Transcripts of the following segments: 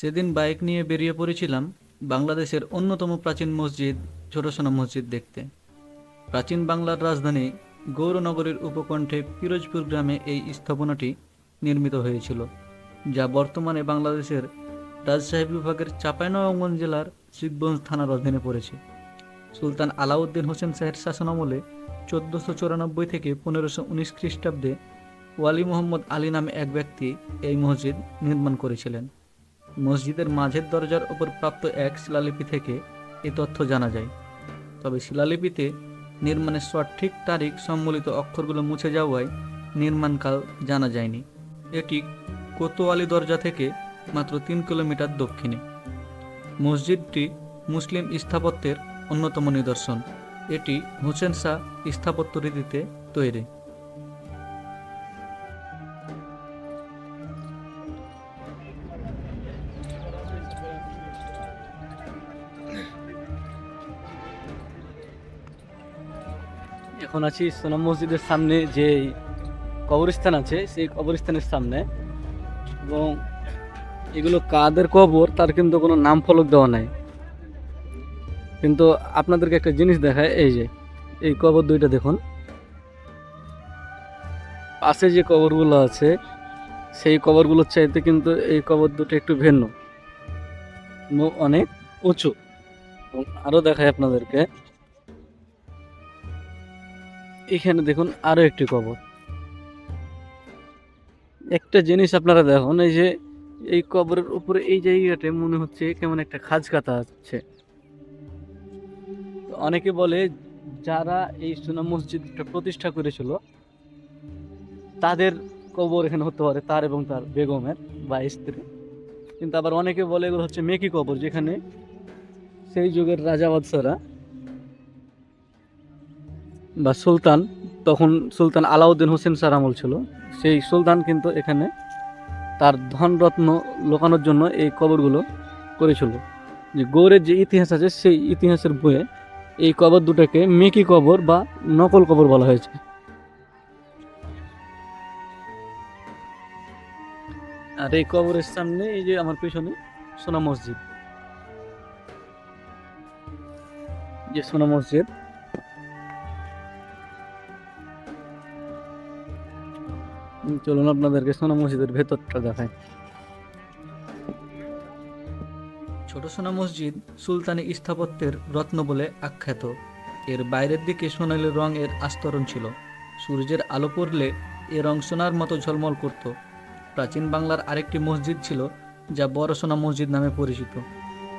সেদিন বাইক নিয়ে বেরিয়ে পড়েছিলাম বাংলাদেশের অন্যতম প্রাচীন মসজিদ ছোটসোনা মসজিদ দেখতে। প্রাচীন বাংলার রাজধানী গৌরনগরের উপকণ্ঠে পিরোজপুর গ্রামে এই স্থাপনাটি নির্মিত হয়েছিল, যা বর্তমানে বাংলাদেশের রাজশাহী বিভাগের চাঁপাইনবাবগঞ্জ জেলার শিবগঞ্জ থানার অধীনে পড়েছে। সুলতান আলাউদ্দিন হোসেন শাহের শাসনামলে চোদ্দোশো চুরানব্বই থেকে পনেরোশো উনিশ খ্রিস্টাব্দে ওয়ালি মোহাম্মদ আলী নামে এক ব্যক্তি এই মসজিদ নির্মাণ করেছিলেন। মসজিদের মাঝের দরজার ওপর প্রাপ্ত এক শিলালিপি থেকে এ তথ্য জানা যায়। তবে শিলালিপিতে নির্মাণের সঠিক তারিখ সম্বলিত অক্ষরগুলো মুছে যাওয়ায় নির্মাণকাল জানা যায়নি। এটি কোতোয়ালি দরজা থেকে মাত্র তিন কিলোমিটার দক্ষিণে। মসজিদটি মুসলিম স্থাপত্যের অন্যতম নিদর্শন। এটি হুসেন শাহ স্থাপত্য রীতিতে তৈরি। এখন আছি সোনাম মসজিদের সামনে যে কবরস্থান আছে, সেই কবরস্থানের সামনে। এবং এগুলো কাদের কবর, তার কিন্তু কোনো নাম ফলক দেওয়া নাই। কিন্তু আপনাদেরকে একটা জিনিস দেখায়, এই যে, এই কবর দুইটা দেখুন। পাশে যে কবরগুলো আছে, সেই কবরগুলোর চাইতে কিন্তু এই কবর দুটো একটু ভিন্ন। অনেক উঁচু। এবং আরও দেখায় আপনাদেরকে এখানে দেখুন আরও একটি কবর। একটা জিনিস আপনারা দেখুন, এই যে এই কবরের উপরে এই জায়গাটা মনে হচ্ছে কেমন একটা খাজ কাটা আছে অনেকে বলে যারা এই সুনাম মসজিদটা প্রতিষ্ঠা করেছিল, তাদের কবর এখানে হতে পারে তার এবং তার বেগমের বা স্ত্রী কিন্তু আবার অনেকে বলে এগুলো হচ্ছে মেকি কবর, যেখানে সেই যুগের রাজা বাদশারা বা সুলতান, তখন সুলতান আলাউদ্দিন হোসেন স্যার আমল ছিল। সেই সুলতান কিন্তু এখানে তার ধনরত্ন লোকানোর জন্য এই কবরগুলো করেছিল। যে গৌড়ের যে ইতিহাস আছে, সেই ইতিহাসের বইয়ে এই কবর দুটাকে মেকি কবর বা নকল কবর বলা হয়েছে। আর এই কবরের সামনে এই যে আমার পেছনে সোনা মসজিদ। যে সোনা মসজিদ চলুন আপনাদেরকে সোনা মসজিদের ভেতরটা দেখায় ছোট সোনা মসজিদ সুলতানি স্থাপত্যের রত্ন বলে আখ্যাত। এর বাইরের দিকে সোনালি রঙের আস্তরণ ছিল। সূর্যের আলো পড়লে এ রং সোনার মতো ঝলমল করত। প্রাচীন বাংলার আরেকটি মসজিদ ছিল, যা বড় সোনা মসজিদ নামে পরিচিত।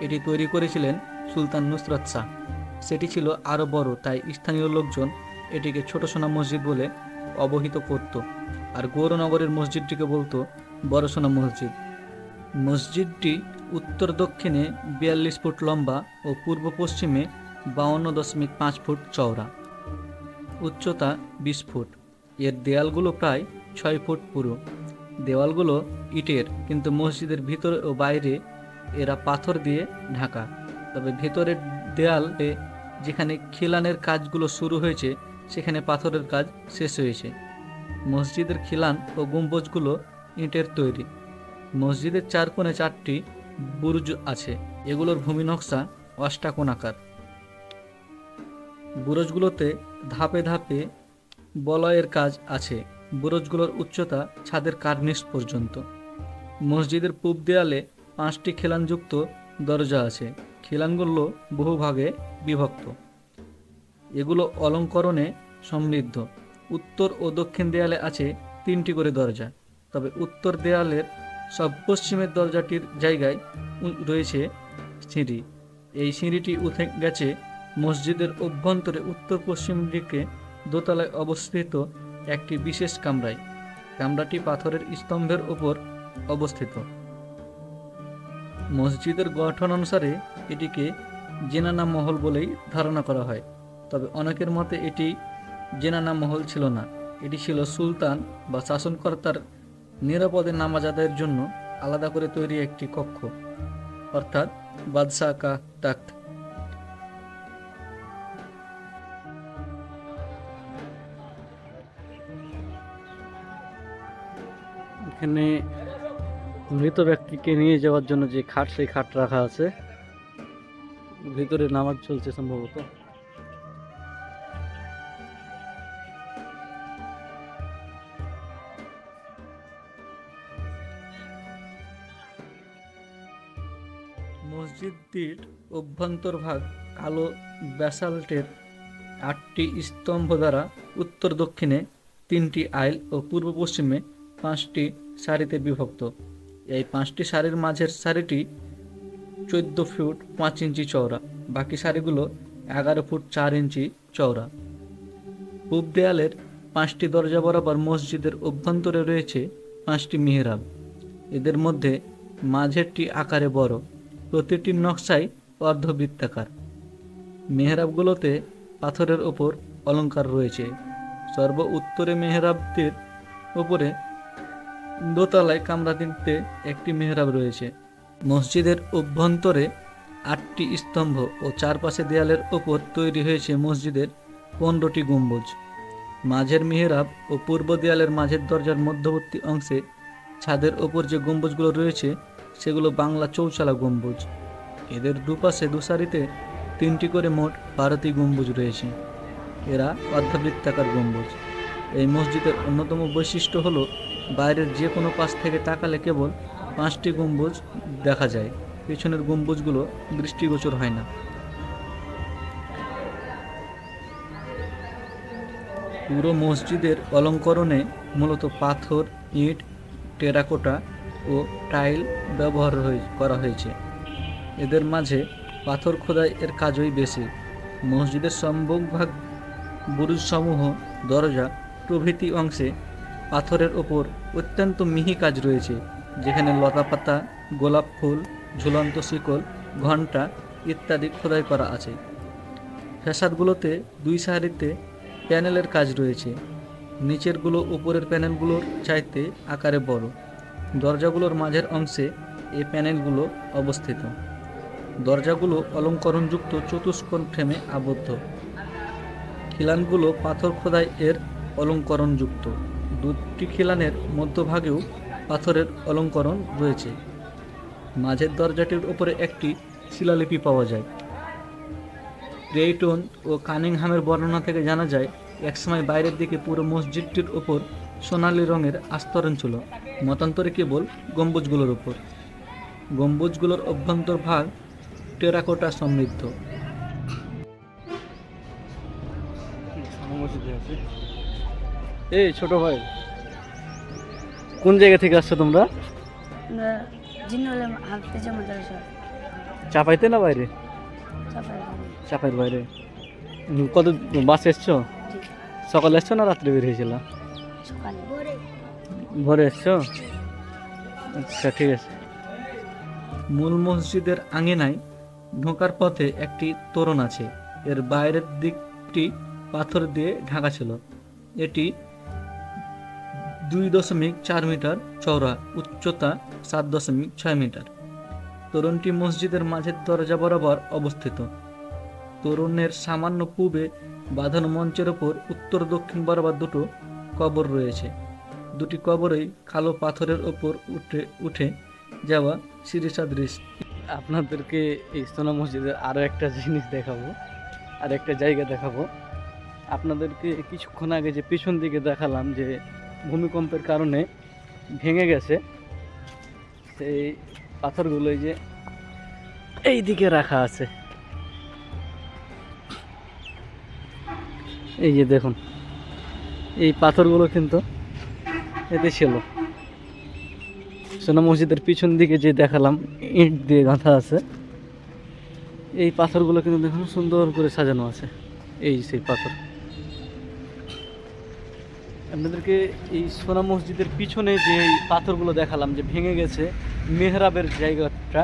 এটি তৈরি করেছিলেন সুলতান নুসরত শাহ। সেটি ছিল আরও বড়, তাই স্থানীয় লোকজন এটিকে ছোট সোনা মসজিদ বলে অবহিত করত। আর গৌরনগরের মসজিদটিকে বলতো বড় সোনা মসজিদ। মসজিদটি উত্তর দক্ষিণে বিয়াল্লিশ ফুট লম্বা ও পূর্ব পশ্চিমে বাউন্ন দশমিক পাঁচ ফুট চওড়া। উচ্চতা বিশ ফুট। এর দেয়ালগুলো প্রায় ছয় ফুট পুরো। দেওয়ালগুলো ইটের, কিন্তু মসজিদের ভিতরে ও বাইরে এরা পাথর দিয়ে ঢাকা। তবে ভেতরের দেয়ালে যেখানে খিলানের কাজগুলো শুরু হয়েছে, সেখানে পাথরের কাজ শেষ হয়েছে। মসজিদের খিলান ও গম্বুজগুলো ইটের তৈরি। মসজিদের চার কোণে চারটি বুরুজ আছে, এগুলোর ভূমি নকশা অষ্টাকোণাকার। বুরজগুলোতে ধাপে ধাপে বলয়ের কাজ আছে, বুরজগুলোর উচ্চতা ছাদের কার্নিশ পর্যন্ত। মসজিদের পূব দেয়ালে পাঁচটি খিলানযুক্ত দরজা আছে, খিলানগুলো বহুভাগে বিভক্ত। এগুলো অলঙ্করণে সমৃদ্ধ। উত্তর ও দক্ষিণ দেয়ালে আছে তিনটি করে দরজা। তবে উত্তর দেয়ালের সব পশ্চিমের দরজাটির জায়গায় রয়েছে সিঁড়ি। এই সিঁড়িটি উঠে গেছে মসজিদের অভ্যন্তরে উত্তর পশ্চিম দিকে দোতলায় অবস্থিত একটি বিশেষ কামরায়। কামরাটি পাথরের স্তম্ভের ওপর অবস্থিত। মসজিদের গঠন অনুসারে এটিকে জেনানা মহল বলেই ধারণা করা হয়। তবে অনেকের মতে এটি জেনানা মহল ছিল না। এটি ছিল সুলতান বা শাসনকর্তার নিরাপদে নামাজ আদায়ের জন্য আলাদা করে তৈরি একটি কক্ষ, অর্থাৎ বাদশাহ কা তাক্ত এখানে মৃত ব্যক্তিকে নিয়ে যাওয়ার জন্য যে খাট, সেই খাট রাখা আছে। ভিতরে নামাজ চলছে সম্ভবত। মসজিদটির অভ্যন্তরভাগ কালো ব্যাসাল্টের আটটি স্তম্ভ দ্বারা উত্তর দক্ষিণে তিনটি আইল ও পূর্ব পশ্চিমে পাঁচটি সারিতে বিভক্ত। এই পাঁচটি সারির মাঝের সারিটি চোদ্দ ফুট পাঁচ ইঞ্চি চওড়া, বাকি সারিগুলো এগারো ফুট চার ইঞ্চি চওড়া। পূব দেয়ালের পাঁচটি দরজা বরাবর মসজিদের অভ্যন্তরে রয়েছে পাঁচটি মিহরাব। এদের মধ্যে মাঝেরটি আকারে বড়। প্রতিটি নকশাই অর্ধবৃত্তাকার। মেহরাবগুলোতে পাথরের ওপর অলংকার রয়েছে। সর্ব উত্তরে মেহরাবটির ওপরে দোতলায় কামরাটিতে একটি মেহরাব রয়েছে। মসজিদের অভ্যন্তরে আটটি স্তম্ভ ও চারপাশে দেয়ালের ওপর তৈরি হয়েছে মসজিদের পনেরোটি গম্বুজ। মাঝের মেহরাব ও পূর্ব দেয়ালের মাঝের দরজার মধ্যবর্তী অংশে ছাদের ওপর যে গম্বুজগুলো রয়েছে সেগুলো বাংলা চৌচালা গম্বুজ। এদের দুপাশে দুসারিতে তিনটি করে মোট বারোটি গম্বুজ রয়েছে। এরা অর্ধবৃত্তাকার গম্বুজ। এই মসজিদের অন্যতম বৈশিষ্ট্য হলো, বাইরের যে কোনো পাশ থেকে তাকালে কেবল পাঁচটি গম্বুজ দেখা যায়। পেছনের গম্বুজগুলো দৃষ্টিগোচর হয় না। পুরো মসজিদের অলঙ্করণে মূলত পাথর, ইট, টেরাকোটা ও টাইল ব্যবহার করা হয়েছে। এদের মাঝে পাথর খোদাই এর কাজই বেশি। মসজিদের সম্মুখভাগ বুরুজসমূহ, দরজা, প্রভৃতি অংশে পাথরের ওপর অত্যন্ত মিহি কাজ রয়েছে, যেখানে লতাপাতা, গোলাপ ফুল, ঝুলন্ত শিকল, ঘণ্টা ইত্যাদি খোদাই করা আছে। ফ্যাসাদগুলোতে দুই সারিতে প্যানেলের কাজ রয়েছে। নিচেরগুলো উপরের প্যানেলগুলোর চাইতে আকারে বড়। দরজাগুলোর মাঝের অংশে এই প্যানেলগুলো অবস্থিত। দরজাগুলো অলঙ্করণযুক্ত চতুষ্কোণ ফ্রেমে আবদ্ধ। খিলানগুলো পাথর খোদাই এর অলঙ্করণযুক্ত। দুটি খিলানের মধ্যভাগেও পাথরের অলঙ্করণ রয়েছে। মাঝের দরজাটির উপরে একটি শিলালিপি পাওয়া যায়। ক্রেইটন ও কানিংহামের বর্ণনা থেকে জানা যায়, একসময় বাইরের দিকে পুরো মসজিদটির ওপর সোনালী রঙের আস্তরণ ছিল। মতান্তরে কেবল গম্বুজগুলোর ওপর গম্বুজগুলোর অভ্যন্তর ভাগ টেরাকোটা সমৃদ্ধ। এই ছোট ভাই কোন জায়গা থেকে আসছো তোমরা? চাপাইতে না বাইরে? চাপাই চাপাইর বাইরে। কত বাসে এসছো? সকালে এসছো না রাত্রে বের হয়েছিল? সকালে। ভোরে এসছো? আচ্ছা ঠিক আছে। মূল মসজিদের আঙিনায় ঢোকার পথে একটি তোরণ আছে। এর বাইরের দিকটি পাথর দিয়ে ঢাকা ছিল। এটি দুই দশমিক চার মিটার চওড়া, উচ্চতা সাত দশমিক ছয় মিটার। তোরণটি মসজিদের মাঝের দরজা বরাবর অবস্থিত। তোরণের সামান্য পূবে বাঁধানো মঞ্চের ওপর উত্তর দক্ষিণ বরাবর দুটো কবর রয়েছে। দুটি কবরেই কালো পাথরের ওপর উঠে উঠে যাওয়া সিরিসাদৃশ। আপনাদেরকে এই সোনা মসজিদের আরও একটা জিনিস দেখাবো, আর একটা জায়গা দেখাবো। আপনাদেরকে কিছুক্ষণ আগে যে পিছন দিকে দেখালাম যে ভূমিকম্পের কারণে ভেঙে গেছে, সেই পাথরগুলো এই যে এই দিকে রাখা আছে। এই যে দেখুন, এই পাথরগুলো কিন্তু এতে ছিল। সোনা মসজিদের পিছন দিকে যে দেখালাম, ইট দিয়ে গাঁথা আছে। এই পাথরগুলো কিন্তু দেখুন সুন্দর করে সাজানো আছে। এই সেই পাথর। আপনাদেরকে এই সোনা মসজিদের পিছনে যে পাথরগুলো দেখালাম, যে ভেঙে গেছে মেহরাবের জায়গাটা,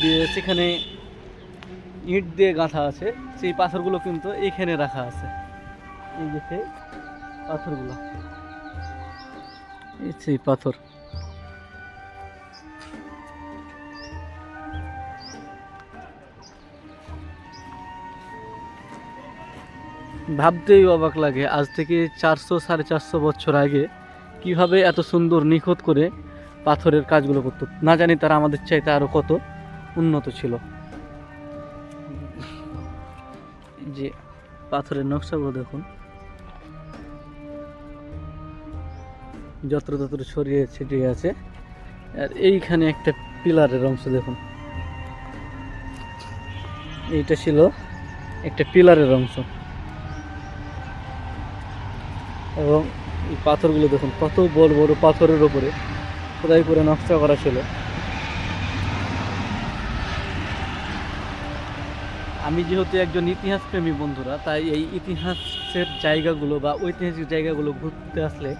দিয়ে সেখানে ইট দিয়ে গাঁথা আছে, সেই পাথরগুলো কিন্তু এখানে রাখা আছে। এই যে পাথরগুলো। সেই পাথর। ভাবতেই অবাক লাগে, আজ থেকে চারশো সাড়ে চারশো বছর আগে কীভাবে এত সুন্দর নিখুঁত করে পাথরের কাজগুলো করতো। না জানি তারা আমাদের চাইতে আরও কত উন্নত ছিল। যে পাথরের নকশাগুলো দেখুন। যত্র তত্র ছড়িয়ে ছিটিয়ে আছে। আর এইখানে একটা পিলারের অংশ দেখুন। এইটা ছিল একটা পিলারের অংশ। এবং এই পাথরগুলো দেখুন, কত বড় বড় পাথরের ওপরে খোদাই করে নকশা করা ছিল। আমি যেহেতু একজন ইতিহাস প্রেমী বন্ধুরা, তাই এই ইতিহাসের জায়গাগুলো বা ঐতিহাসিক জায়গাগুলো ঘুরতে আসলে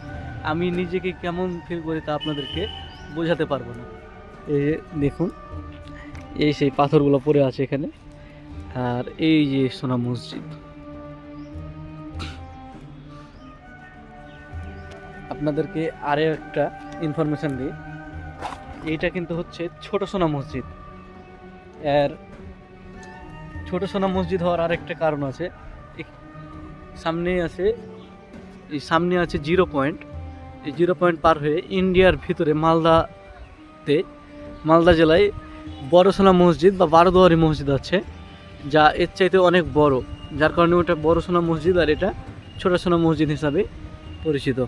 আমি নিজেকে কেমন ফিল করি তা আপনাদেরকে বোঝাতে পারব না। এই যে দেখুন, এই সেই পাথরগুলো পড়ে আছে এখানে, আর এই যে সোনা মসজিদ। আপনাদেরকে আরও একটা ইনফরমেশন দিই। এইটা কিন্তু হচ্ছে ছোট সোনা মসজিদ। এর ছোট সোনা মসজিদ হওয়ার আরেকটা কারণ আছে। সামনেই আছে সামনে আছে জিরো পয়েন্ট এই জিরো পয়েন্ট পার হয়ে ইন্ডিয়ার ভিতরে মালদাতে, মালদা জেলায় বড় সোনা মসজিদ বা বারোদুয়ারি মসজিদ আছে, যা এর চাইতে অনেক বড়। যার কারণে ওটা বড় সোনা মসজিদ আর এটা ছোট সোনা মসজিদ হিসাবে পরিচিত।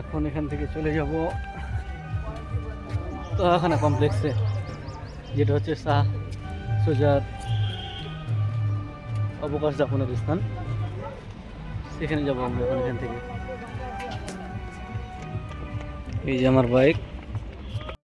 এখন এখান থেকে চলে যাব তোহাখানা কমপ্লেক্সে। যেটা হচ্ছে শাহ সুজার অবকাশ যাপনের স্থান। সেখানে যাব আমরা এখন এখান থেকে। এই যে আমার বাইক।